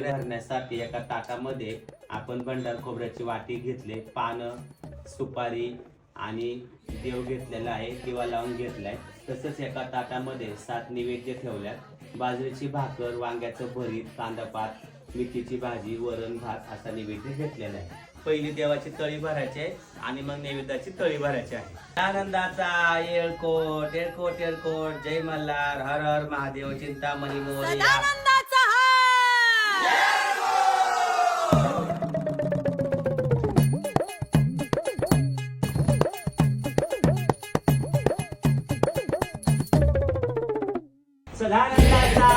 भरण्यासाठी एका ताटामध्ये आपण भंडार खोबऱ्याची वाटी घेतले पानं सुपारी आणि देव घेतलेला आहे दिवा लावून घेतलाय. तसंच एका ताटामध्ये सात निवेद्य ठेवल्यात. बाजरीची भाकर वांग्याचं भरीत कांदापात मेथीची भाजी वरण भात असा निवेद्य घेतलेला आहे. पहिली देवाची तळी भरायची आहे आणि मग नैवेद्याची तळी भरायची आहे. आनंदाचा येळकोट येळकोट येळकोट. जय मल्हार हर हर महादेव चिंतामणी मोर सदानंदाचा